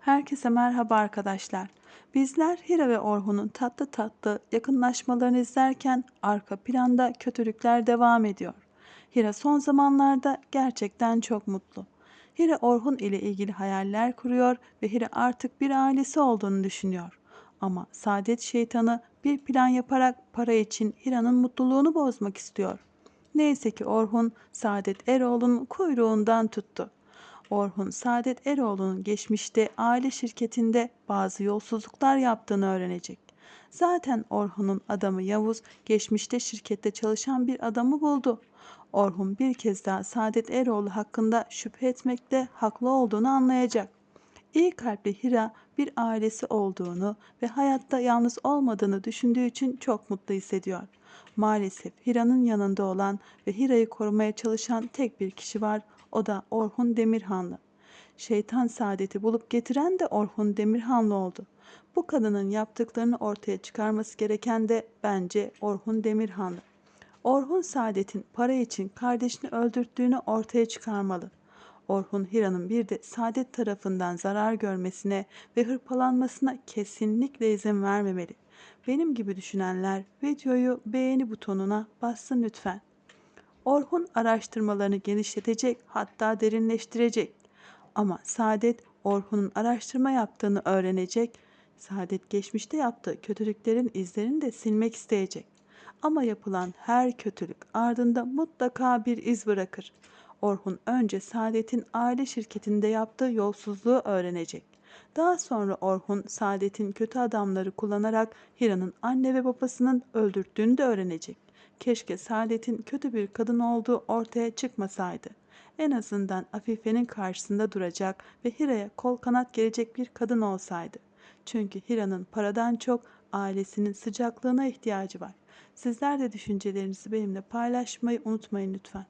Herkese merhaba arkadaşlar. Bizler Hira ve Orhun'un tatlı tatlı yakınlaşmalarını izlerken arka planda kötülükler devam ediyor. Hira son zamanlarda gerçekten çok mutlu. Hira Orhun ile ilgili hayaller kuruyor ve Hira artık bir ailesi olduğunu düşünüyor. Ama Saadet şeytanı bir plan yaparak para için Hira'nın mutluluğunu bozmak istiyor. Neyse ki Orhun Saadet Eroğlu'nun kuyruğundan tuttu. Orhun Saadet Eroğlu'nun geçmişte aile şirketinde bazı yolsuzluklar yaptığını öğrenecek. Zaten Orhun'un adamı Yavuz geçmişte şirkette çalışan bir adamı buldu. Orhun bir kez daha Saadet Eroğlu hakkında şüphe etmekte haklı olduğunu anlayacak. İyi kalpli Hira bir ailesi olduğunu ve hayatta yalnız olmadığını düşündüğü için çok mutlu hissediyor. Maalesef Hira'nın yanında olan ve Hira'yı korumaya çalışan tek bir kişi var. O da Orhun Demirhanlı. Şeytan saadeti bulup getiren de Orhun Demirhanlı oldu. Bu kadının yaptıklarını ortaya çıkarması gereken de bence Orhun Demirhanlı. Orhun Saadet'in para için kardeşini öldürttüğünü ortaya çıkarmalı. Orhun Hira'nın bir de Saadet tarafından zarar görmesine ve hırpalanmasına kesinlikle izin vermemeli. Benim gibi düşünenler videoyu beğeni butonuna bassın lütfen. Orhun araştırmalarını genişletecek hatta derinleştirecek. Ama Saadet Orhun'un araştırma yaptığını öğrenecek. Saadet geçmişte yaptığı kötülüklerin izlerini de silmek isteyecek. Ama yapılan her kötülük ardında mutlaka bir iz bırakır. Orhun önce Saadet'in aile şirketinde yaptığı yolsuzluğu öğrenecek. Daha sonra Orhun Saadet'in kötü adamları kullanarak Hira'nın anne ve babasının öldürttüğünü de öğrenecek. Keşke Saadet'in kötü bir kadın olduğu ortaya çıkmasaydı. En azından Afife'nin karşısında duracak ve Hira'ya kol kanat gelecek bir kadın olsaydı. Çünkü Hira'nın paradan çok ailesinin sıcaklığına ihtiyacı var. Sizler de düşüncelerinizi benimle paylaşmayı unutmayın lütfen.